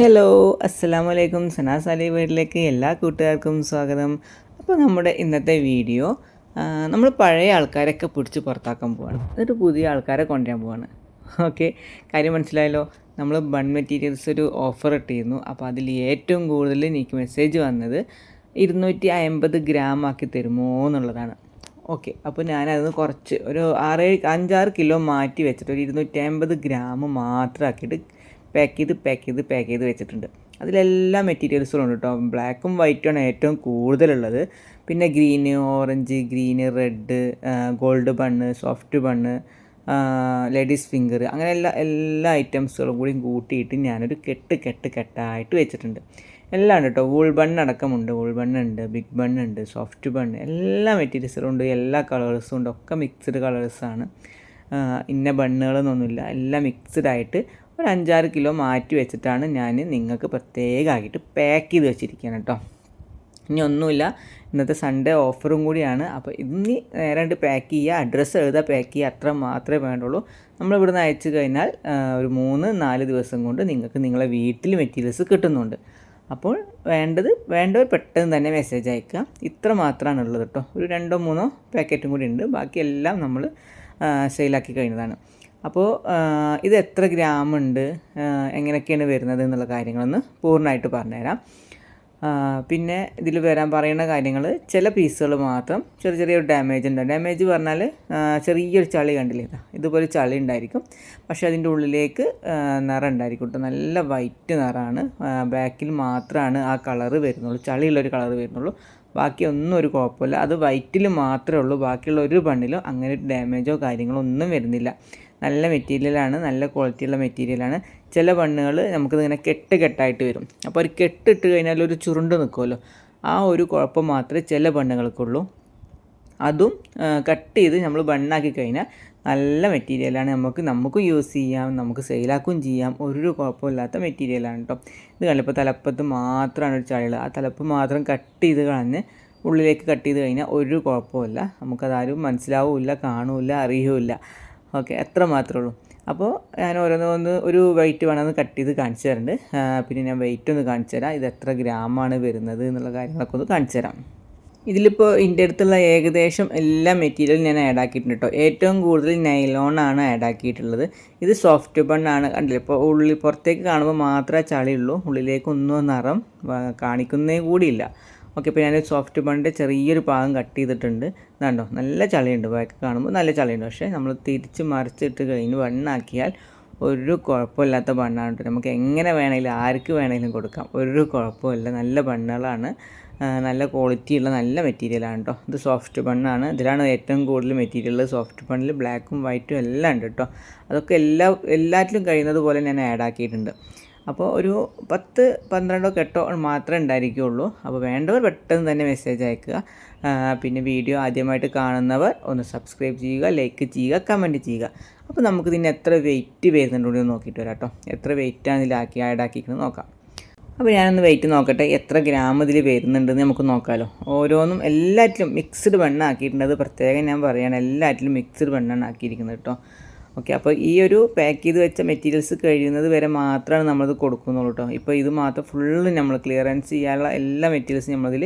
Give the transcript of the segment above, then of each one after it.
Hello അസ്സാം വലൈക്കും സനാസ് അലി വീട്ടിലേക്ക് എല്ലാ കൂട്ടുകാർക്കും സ്വാഗതം. അപ്പോൾ നമ്മുടെ ഇന്നത്തെ വീഡിയോ നമ്മൾ പഴയ ആൾക്കാരൊക്കെ പിടിച്ച് പുറത്താക്കാൻ പോവാണ്. എന്നിട്ട് പുതിയ ആൾക്കാരെ കൊണ്ടുവരാൻ പോവാണ്. ഓക്കെ കാര്യം മനസ്സിലായല്ലോ? നമ്മൾ ബൺ മെറ്റീരിയൽസ് ഒരു ഓഫർ ഇട്ടിരുന്നു. അപ്പോൾ അതിൽ ഏറ്റവും കൂടുതൽ എനിക്ക് മെസ്സേജ് വന്നത് ഇരുന്നൂറ്റി അമ്പത് ഗ്രാം ആക്കി തരുമോ എന്നുള്ളതാണ്. ഓക്കെ അപ്പോൾ ഞാനതിന് കുറച്ച് ഒരു ആറേഴ് അഞ്ചാറ് കിലോ മാറ്റി വെച്ചിട്ട് ഒരു ഇരുന്നൂറ്റി അമ്പത് ഗ്രാം മാത്രം ആക്കിയിട്ട് പാക്ക് ചെയ്ത് പാക്ക് ചെയ്ത് പാക്ക് ചെയ്ത് വെച്ചിട്ടുണ്ട്. അതിലെല്ലാ മെറ്റീരിയൽസും ഉണ്ട് കേട്ടോ. ബ്ലാക്കും വൈറ്റുമാണ് ഏറ്റവും കൂടുതലുള്ളത്. പിന്നെ green orange green red gold bun soft bun ladies finger അങ്ങനെ എല്ലാ എല്ലാ ഐറ്റംസുകളും കൂടി കൂട്ടിയിട്ട് ഞാനൊരു കെട്ട് കെട്ട് കെട്ടായിട്ട് വെച്ചിട്ടുണ്ട്. എല്ലാം ഉണ്ട് കേട്ടോ. വൂൾ ബണ്ണ് അടക്കമുണ്ട് വൂൾ ബണ്ണുണ്ട് ബിഗ് ബണ്ണുണ്ട് സോഫ്റ്റ് ബണ്ണ് എല്ലാ മെറ്റീരിയൽസും ഉണ്ട് എല്ലാ കളേഴ്സും ഉണ്ട്. ഒക്കെ മിക്സ്ഡ് കളേഴ്സാണ് ഇന്ന ബണ്ണുകളെന്നൊന്നുമില്ല. എല്ലാം മിക്സ്ഡ് ആയിട്ട് ഒരു അഞ്ചാറ് കിലോ മാറ്റി വെച്ചിട്ടാണ് ഞാൻ നിങ്ങൾക്ക് പ്രത്യേകമായിട്ട് പാക്ക് ചെയ്ത് വെച്ചിരിക്കുകയാണ് കേട്ടോ. ഇനി ഒന്നുമില്ല ഇന്നത്തെ സൺഡേ ഓഫറും കൂടിയാണ്. അപ്പോൾ ഇനി നേരെ പാക്ക് ചെയ്യുക അഡ്രസ്സ് എഴുതുക പാക്ക് ചെയ്യുക അത്ര മാത്രമേ വേണ്ടുള്ളൂ. നമ്മൾ ഇവിടുന്ന് അയച്ചു കഴിഞ്ഞാൽ ഒരു മൂന്ന് നാല് ദിവസം കൊണ്ട് നിങ്ങൾക്ക് നിങ്ങളെ വീട്ടിൽ മെറ്റീരിയൽസ് കിട്ടുന്നുണ്ട്. അപ്പോൾ വേണ്ടത് വേണ്ടവർ പെട്ടെന്ന് തന്നെ മെസ്സേജ് അയക്കുക. ഇത്ര മാത്രമാണ് ഉള്ളത് കേട്ടോ. ഒരു രണ്ടോ മൂന്നോ പാക്കറ്റും കൂടി ഉണ്ട്. ബാക്കിയെല്ലാം നമ്മൾ സെയിലാക്കി കഴിഞ്ഞതാണ്. അപ്പോൾ ഇത് എത്ര ഗ്രാം ഉണ്ട്? എങ്ങനെയൊക്കെയാണ് വരുന്നത് എന്നുള്ള കാര്യങ്ങളൊന്ന് പൂർണമായിട്ട് പറഞ്ഞുതരാം. പിന്നെ ഇതിൽ വരാൻ പറയുന്ന കാര്യങ്ങൾ ചില പീസുകൾ മാത്രം ചെറിയ ചെറിയൊരു ഡാമേജ് ഉണ്ട്. ഡാമേജ് പറഞ്ഞാൽ ചെറിയൊരു ചളി കണ്ടില്ലേ? ഇതുപോലെ ചളി ഉണ്ടായിരിക്കും. പക്ഷേ അതിന്റെ ഉള്ളിലേക്ക് നിറം ഉണ്ടായിരിക്കും കേട്ടോ. നല്ല വൈറ്റ് നിറമാണ്. ബാക്കിൽ മാത്രമാണ് ആ കളറ് വരുന്നുള്ളൂ. ചളിയുള്ളൊരു കളറ് വരുന്നുള്ളൂ. ബാക്കി ഒന്നും ഒരു കുഴപ്പമില്ല. അത് വൈറ്റിൽ മാത്രമേ ഉള്ളൂ. ബാക്കിയുള്ള ഒരു ബണ്ണിലും അങ്ങനെ ഒരു ഡാമേജോ കാര്യങ്ങളോ ഒന്നും വരുന്നില്ല. നല്ല മെറ്റീരിയലാണ് നല്ല ക്വാളിറ്റിയുള്ള മെറ്റീരിയലാണ്. ചില ബണ്ണുകൾ നമുക്കിതിങ്ങനെ കെട്ട് കെട്ടായിട്ട് വരും. അപ്പോൾ ഒരു കെട്ടിട്ട് കഴിഞ്ഞാൽ ഒരു ചുരുണ്ട് നിൽക്കുമല്ലോ ആ ഒരു കുഴപ്പം മാത്രമേ ചില ബണ്ണുകൾക്കുള്ളൂ. അതും കട്ട് ചെയ്ത് നമ്മൾ ബണ്ണാക്കി കഴിഞ്ഞാൽ നല്ല മെറ്റീരിയലാണ്. നമുക്ക് നമുക്കും യൂസ് ചെയ്യാം നമുക്ക് സെയിലാക്കുകയും ചെയ്യാം. ഒരു കുഴപ്പമില്ലാത്ത മെറ്റീരിയലാണ് കേട്ടോ ഇത് കണ്ടിപ്പോൾ തലപ്പത്ത് മാത്രമാണ് ഒരു ചളികൾ ആ തലപ്പ് മാത്രം കട്ട് ചെയ്ത് കളഞ്ഞ് ഉള്ളിലേക്ക് കട്ട് ചെയ്ത് കഴിഞ്ഞാൽ ഒരു കുഴപ്പമില്ല. നമുക്കതാരും മനസ്സിലാവില്ല കാണില്ല അറിയൂല ഓക്കെ അത്ര മാത്രമേ ഉള്ളൂ. അപ്പോൾ ഞാൻ ഓരോന്ന് ഒരു വെയിറ്റ് വേണമെന്ന് കട്ട് ചെയ്ത് കാണിച്ചു തരുന്നുണ്ട് പിന്നെ ഞാൻ വെയിറ്റ് ഒന്ന് കാണിച്ചു തരാം. ഇത് എത്ര ഗ്രാമാണ് വരുന്നത് എന്നുള്ള കാര്യങ്ങളൊക്കെ ഒന്ന് കാണിച്ചു തരാം. ഇതിലിപ്പോൾ ഇതിന്റെ അടുത്തുള്ള ഏകദേശം എല്ലാ മെറ്റീരിയലും ഞാൻ ആഡ് ആക്കിയിട്ടുണ്ട് കേട്ടോ ഏറ്റവും കൂടുതൽ നൈലോൺ ആണ് ആഡ് ആക്കിയിട്ടുള്ളത്. ഇത് സോഫ്റ്റ് ബണ്ണാണ് കണ്ടില്ല? ഇപ്പോൾ ഉള്ളിൽ പുറത്തേക്ക് കാണുമ്പോൾ മാത്രമേ ചളിയുള്ളൂ. ഉള്ളിലേക്കൊന്നും നിറം കാണിക്കുന്നേ കൂടിയില്ല. ഓക്കെ ഇപ്പോൾ ഞാൻ സോഫ്റ്റ് ബണ്ണിന്റെ ചെറിയൊരു ഭാഗം കട്ട് ചെയ്തിട്ടുണ്ട്. ഇതാണ്ടോ നല്ല ചളിയുണ്ട്. ബാക്ക് കാണുമ്പോൾ നല്ല ചളിയുണ്ട്. പക്ഷേ നമ്മൾ തിരിച്ച് മറിച്ചിട്ട് കഴിഞ്ഞ് ബണ്ണാക്കിയാൽ ഒരു കുഴപ്പമില്ലാത്ത ബണ്ണാണ് നമുക്ക് എങ്ങനെ വേണമെങ്കിലും ആർക്ക് വേണമെങ്കിലും കൊടുക്കാം. ഒരു കുഴപ്പമില്ല. നല്ല ബണ്ണുകളാണ് നല്ല ക്വാളിറ്റിയുള്ള നല്ല മെറ്റീരിയലാണ് കേട്ടോ. ഇത് സോഫ്റ്റ് ബണ്ണാണ് ഇതിലാണ് ഏറ്റവും കൂടുതൽ മെറ്റീരിയൽ സോഫ്റ്റ് ബണ്ണിൽ ബ്ലാക്കും വൈറ്റും എല്ലാം ഉണ്ട് കേട്ടോ. അതൊക്കെ എല്ലാ എല്ലാറ്റിലും കഴിയുന്നത് പോലെ ഞാൻ ആഡ് ആക്കിയിട്ടുണ്ട്. അപ്പോൾ ഒരു പത്ത് പന്ത്രണ്ടോ കെട്ടോ മാത്രമേ ഉണ്ടായിരിക്കുകയുള്ളൂ അപ്പോൾ വേണ്ടവർ പെട്ടെന്ന് തന്നെ മെസ്സേജ് അയക്കുക. പിന്നെ വീഡിയോ ആദ്യമായിട്ട് കാണുന്നവർ ഒന്ന് സബ്സ്ക്രൈബ് ചെയ്യുക ലൈക്ക് ചെയ്യുക കമന്റ് ചെയ്യുക. അപ്പോൾ നമുക്ക് ഇതിന് എത്ര വെയിറ്റ് വരുന്നുണ്ടെന്ന് നോക്കിയിട്ട് വരാം കേട്ടോ. എത്ര വെയിറ്റാണ് ഇതിലാക്കി ആഡാക്കിക്കുന്നത് നോക്കാം. അപ്പോൾ ഞാനൊന്ന് വെയിറ്റ് നോക്കട്ടെ. എത്ര ഗ്രാം ഇതിൽ വരുന്നുണ്ടെന്ന് നമുക്ക് നോക്കാമല്ലോ ഓരോന്നും എല്ലാറ്റിലും മിക്സ്ഡ് വെണ്ണ ആക്കിയിട്ടുണ്ട്. അത് പ്രത്യേകം ഞാൻ പറയുകയാണ് എല്ലാറ്റിലും മിക്സ്ഡ് വെണ്ണാണ് ആക്കിയിരിക്കുന്നത് കേട്ടോ. ഓക്കെ അപ്പോൾ ഈ ഒരു പാക്ക് ചെയ്ത് വെച്ച മെറ്റീരിയൽസ് കഴിയുന്നത് വരെ മാത്രമാണ് നമ്മളത് കൊടുക്കുന്നുള്ളൂ കേട്ടോ ഇപ്പോൾ ഇത് മാത്രം ഫുള്ള് നമ്മൾ ക്ലിയറൻസ് ചെയ്യാനുള്ള എല്ലാ മെറ്റീരിയൽസും നമ്മളതിൽ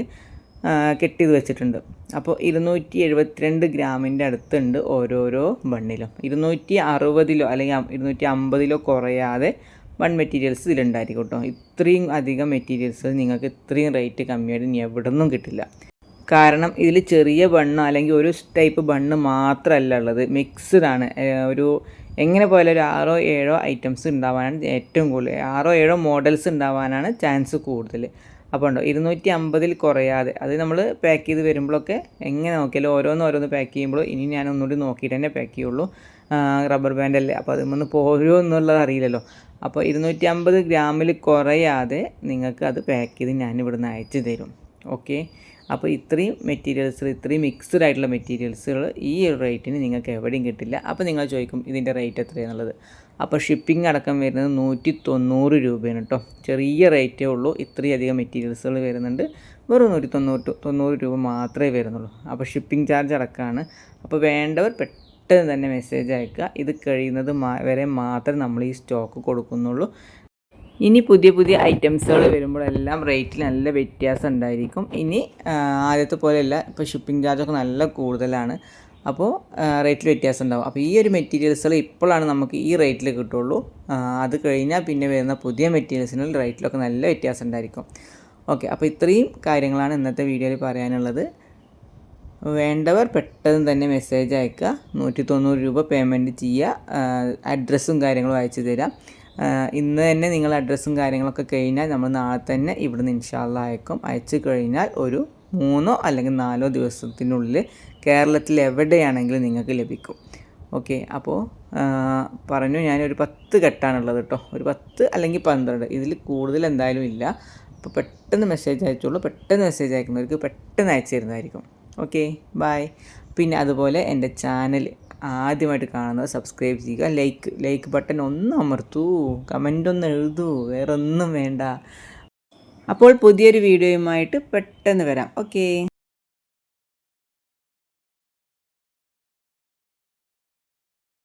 കെട്ടി വെച്ചിട്ടുണ്ട്. അപ്പോൾ ഇരുന്നൂറ്റി എഴുപത്തിരണ്ട് ഗ്രാമിന്റെ അടുത്തുണ്ട് ഓരോരോ ബണ്ണിലും. ഇരുന്നൂറ്റി അറുപതിലോ അല്ലെങ്കിൽ ഇരുന്നൂറ്റി അമ്പതിലോ കുറയാതെ വൺ മെറ്റീരിയൽസ് ഇതിലുണ്ടായിരിക്കും കേട്ടോ ഇത്രയും അധികം മെറ്റീരിയൽസ് നിങ്ങൾക്ക് ഇത്രയും റേറ്റ് കമ്മിയായിട്ട് ഇനി എവിടെ നിന്നും കിട്ടില്ല. കാരണം ഇതിൽ ചെറിയ ബണ്ണ് അല്ലെങ്കിൽ ഒരു ടൈപ്പ് ബണ്ണ് മാത്രമല്ല ഉള്ളത്. മിക്സ്ഡ് ആണ്. ഒരു എങ്ങനെ പോയാലും ഒരു ആറോ ഏഴോ ഐറ്റംസ് ഉണ്ടാവാനാണ് ഏറ്റവും കൂടുതൽ. ആറോ ഏഴോ മോഡൽസ് ഉണ്ടാവാനാണ് ചാൻസ് കൂടുതൽ. അപ്പോൾ ഉണ്ടോ ഇരുന്നൂറ്റി അമ്പതിൽ കുറയാതെ. അത് നമ്മൾ പാക്ക് ചെയ്ത് വരുമ്പോഴൊക്കെ എങ്ങനെ നോക്കിയാലും ഓരോന്ന് ഓരോന്ന് പാക്ക് ചെയ്യുമ്പോൾ ഇനി ഞാൻ ഒന്നുകൂടി നോക്കിയിട്ട് തന്നെ പാക്ക് ചെയ്യുള്ളൂ. റബ്ബർ ബാൻഡ് അല്ലേ? അപ്പോൾ അതിൽ പോരുമോ എന്നുള്ളത് അറിയില്ലല്ലോ. അപ്പോൾ ഇരുന്നൂറ്റി അമ്പത് ഗ്രാമിൽ കുറയാതെ നിങ്ങൾക്ക് അത് പാക്ക് ചെയ്ത് ഞാൻ ഇവിടുന്ന് അയച്ചു തരും. ഓക്കെ അപ്പോൾ ഇത്രയും മെറ്റീരിയൽസ് ഇത്രയും മിക്സ്ഡ് ആയിട്ടുള്ള മെറ്റീരിയൽസുകൾ ഈ ഒരു റേറ്റിന് നിങ്ങൾക്ക് എവിടെയും കിട്ടില്ല. അപ്പോൾ നിങ്ങൾ ചോദിക്കും ഇതിന്റെ റേറ്റ് എത്രയാണെന്നുള്ളത് അപ്പോൾ ഷിപ്പിംഗ് അടക്കം വരുന്നത് നൂറ്റി തൊണ്ണൂറ് രൂപയാണ് കേട്ടോ. ചെറിയ റേറ്റേ ഉള്ളൂ. ഇത്രയധികം മെറ്റീരിയൽസുകൾ വരുന്നുണ്ട്. വെറും നൂറ്റി തൊണ്ണൂറ് തൊണ്ണൂറ് രൂപ മാത്രമേ വരുന്നുള്ളൂ. അപ്പോൾ ഷിപ്പിംഗ് ചാർജ് അടക്കമാണ്. അപ്പോൾ വേണ്ടവർ പെട്ടെന്ന് തന്നെ മെസ്സേജ് അയക്കുക. ഇത് കഴിയുന്നത് വരെ മാത്രമേ നമ്മൾ ഈ സ്റ്റോക്ക് കൊടുക്കുന്നുള്ളൂ. ഇനി പുതിയ പുതിയ ഐറ്റംസുകൾ വരുമ്പോഴെല്ലാം റേറ്റിൽ നല്ല വ്യത്യാസം ഉണ്ടായിരിക്കും. ഇനി ആദ്യത്തെ പോലെയല്ല ഇപ്പോൾ ഷിപ്പിംഗ് ചാർജൊക്കെ നല്ല കൂടുതലാണ്. അപ്പോൾ റേറ്റിൽ വ്യത്യാസം ഉണ്ടാവും. അപ്പോൾ ഈ ഒരു മെറ്റീരിയൽസുകൾ ഇപ്പോഴാണ് നമുക്ക് ഈ റേറ്റിൽ കിട്ടുള്ളൂ. അത് കഴിഞ്ഞാൽ പിന്നെ വരുന്ന പുതിയ മെറ്റീരിയൽസിന് റേറ്റിലൊക്കെ നല്ല വ്യത്യാസം ഉണ്ടായിരിക്കും. ഓക്കെ അപ്പോൾ ഇത്രയും കാര്യങ്ങളാണ് ഇന്നത്തെ വീഡിയോയിൽ പറയാനുള്ളത്. വേണ്ടവർ പെട്ടെന്ന് തന്നെ മെസ്സേജ് അയക്കുക. നൂറ്റി തൊണ്ണൂറ് രൂപ പേയ്മെന്റ് ചെയ്യുക. അഡ്രസ്സും കാര്യങ്ങളും അയച്ചു തരാം. ഇന്ന് തന്നെ നിങ്ങൾ അഡ്രസ്സും കാര്യങ്ങളൊക്കെ കഴിഞ്ഞാൽ നമ്മൾ നാളെ തന്നെ ഇവിടുന്ന് ഇൻഷാല്ല അയക്കും അയച്ചു കഴിഞ്ഞാൽ ഒരു മൂന്നോ അല്ലെങ്കിൽ നാലോ ദിവസത്തിനുള്ളിൽ കേരളത്തിൽ എവിടെയാണെങ്കിലും നിങ്ങൾക്ക് ലഭിക്കും. ഓക്കെ അപ്പോൾ പറഞ്ഞു ഞാനൊരു പത്ത് കെട്ടാണുള്ളത് കേട്ടോ. ഒരു പത്ത് അല്ലെങ്കിൽ പന്ത്രണ്ട്. ഇതിൽ കൂടുതൽ എന്തായാലും ഇല്ല. അപ്പോൾ പെട്ടെന്ന് മെസ്സേജ് അയച്ചോളൂ. പെട്ടെന്ന് മെസ്സേജ് അയക്കുന്നവർക്ക് പെട്ടെന്ന് അയച്ചു തരുന്നതായിരിക്കും. ഓക്കെ ബായ് പിന്നെ അതുപോലെ എന്റെ ചാനൽ ആദ്യമായിട്ട് കാണുന്നത് സബ്സ്ക്രൈബ് ചെയ്യുക ലൈക്ക് ലൈക്ക് ബട്ടൺ ഒന്ന് അമർത്തൂ കമന്റ് ഒന്ന് എഴുതൂ വേറെ ഒന്നും വേണ്ട. അപ്പോൾ പുതിയൊരു വീഡിയോയുമായിട്ട് പെട്ടെന്ന് വരാം. ഓക്കേ.